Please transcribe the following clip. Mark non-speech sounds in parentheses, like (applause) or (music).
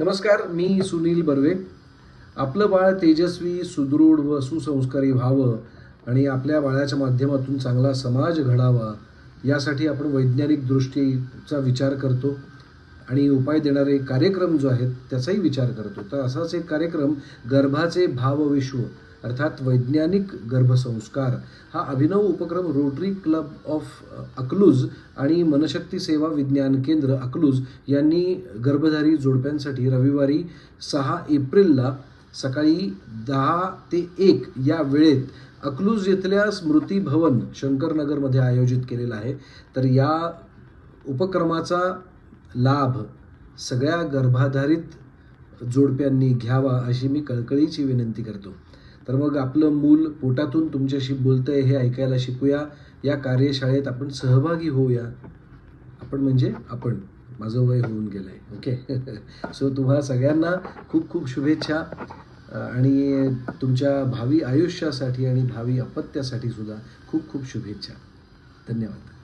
नमस्कार मी सुनील बर्वे. आपलं बाळ तेजस्वी सुदृढ व सुसंस्कारी व्हावं आणि आपल्या बाळाच्या माध्यमातून चांगला समाज घडावा यासाठी आपण वैज्ञानिक दृष्टीचा विचार करतो आणि उपाय देणारे कार्यक्रम जो आहेत त्याचाही विचार करतो. तर असाच एक कार्यक्रम गर्भाचे भावविश्व. अर्थात वैज्ञानिक गर्भसंस्कार. हा अभिनव उपक्रम रोटरी क्लब ऑफ अकलूज आणि मनशक्ती सेवा विज्ञान केंद्र अकलूज यांनी गर्भधारी जोडप्यांसाठी रविवारी सहा एप्रिलला सकाळी दहा ते एक या वेळेत अकलूज येथल्या स्मृती भवन शंकरनगरमध्ये आयोजित केलेला आहे. तर या उपक्रमाचा लाभ सगळ्या गर्भाधारित जोडप्यांनी घ्यावा अशी मी कळकळीची विनंती करतो. तर मग आपलं मूल पोटातून तुमच्याशी बोलतंय हे ऐकायला शिकूया. या कार्यशाळेत आपण सहभागी होऊया. आपण म्हणजे आपण. माझं वय होऊन गेलं आहे ओके? (laughs) सो तुम्हा सगळ्यांना खूप खूप शुभेच्छा. आणि तुमच्या भावी आयुष्यासाठी आणि भावी अपत्यासाठी सुद्धा खूप खूप शुभेच्छा. धन्यवाद.